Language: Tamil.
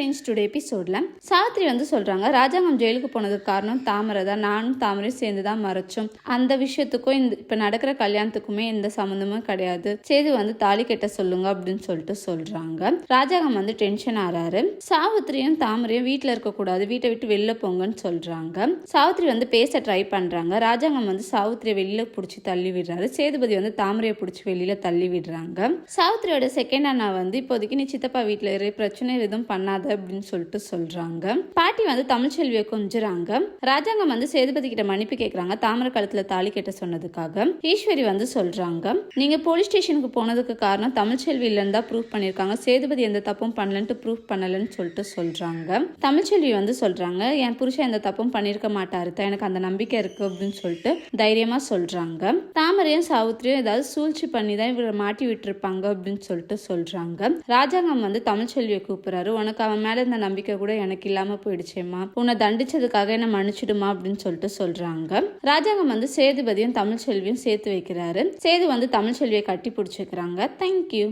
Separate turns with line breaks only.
ஃப்ரெண்ட்ஸ் டுடே எபிசோடில் சாவித்ரி வந்து சொல்கிறாங்க ராஜாங்கம் ஜெயிலுக்கு போனதுக்கு காரணம் தாமரை தான். நானும் தாமரையும் சேர்ந்து தான் மறைச்சோம். அந்த விஷயத்துக்கும் இந்த இப்போ நடக்கிற கல்யாணத்துக்குமே எந்த சம்மந்தமும் கிடையாது. சேது வந்து தாலி கெட்ட சொல்லுங்க அப்படின்னு சொல்லிட்டு சொல்கிறாங்க ராஜாங்கம் வந்து டென்ஷன் ஆறாரு. சாவித்திரியும் தாமரையும் வீட்டில் இருக்கக்கூடாது. வீட்டை விட்டு வெளில போங்கன்னு சொல்கிறாங்க சாவித்ரி வந்து பேச ட்ரை பண்ணுறாங்க ராஜாங்கம் வந்து சாவித்திரியை வெளியில் பிடிச்சி தள்ளி விடுறாரு. சேதுபதி வந்து தாமரையை பிடிச்சி வெளியில் தள்ளி விடுறாங்க. சாவித்திரியோட செகண்ட் அண்ணா வந்து இப்போதைக்கு நீ சித்தப்பா வீட்டில் இரு பிரச்சனை எதுவும் பண்ணாத. அப்படின்னு சொல்லிட்டு சொல்றாங்க. பாட்டி வந்து தமிழ்ச்செல்வியை கொஞ்சுறாங்க. ராஜாங்கம் வந்து சேதுபதி கிட்ட மன்னிப்பு கேட்கறாங்க தாமரை கழுத்துல தாலி கட்ட சொன்னதுக்காக. ஈஸ்வரி வந்து சொல்றாங்க நீங்க போலீஸ் ஸ்டேஷனுக்கு போனதுக்கு காரணம் தமிழ்ச்செல்வி இல்லைன்னு தான் ப்ரூவ் பண்ணிருக்காங்க சேதுபதி எந்த தப்பும் பண்ணலன்ட்டு ப்ரூவ் பண்ணலன்னு சொல்லிட்டு சொல்றாங்க. தமிழ்ச்செல்வி வந்து சொல்றாங்க என் புருஷன் எந்த தப்பும் பண்ணிருக்க மாட்டாரு. தான் எனக்கு அந்த நம்பிக்கை இருக்கு அப்படின்னு சொல்லிட்டு தைரியமா சொல்றாங்க. தாமரையும் சாவித்திரியும் ஏதாவது சூழ்ச்சி பண்ணி தான் இவரை மாட்டி விட்டுருப்பாங்க அப்படின்னு சொல்லிட்டு சொல்றாங்க. ராஜாங்கம் வந்து தமிழ்ச்செல்வியை கூப்பிடுறாரு. உனக்கு அவன் மேலே இந்த நம்பிக்கை கூட எனக்கு இல்லாமல் போயிடுச்சேம்மா. உன்னை தண்டிச்சதுக்காக என்ன மன்னிச்சிடுமா அப்படின்னு சொல்லிட்டு சொல்கிறாங்க ராஜாங்கம் வந்து சேதுபதியும் தமிழ்ச்செல்வியும் சேர்த்து வைக்கிறாரு. சேது வந்து தமிழ்ச்செல்வியை கட்டி பிடிச்சிக்கிறாங்க தேங்க்யூ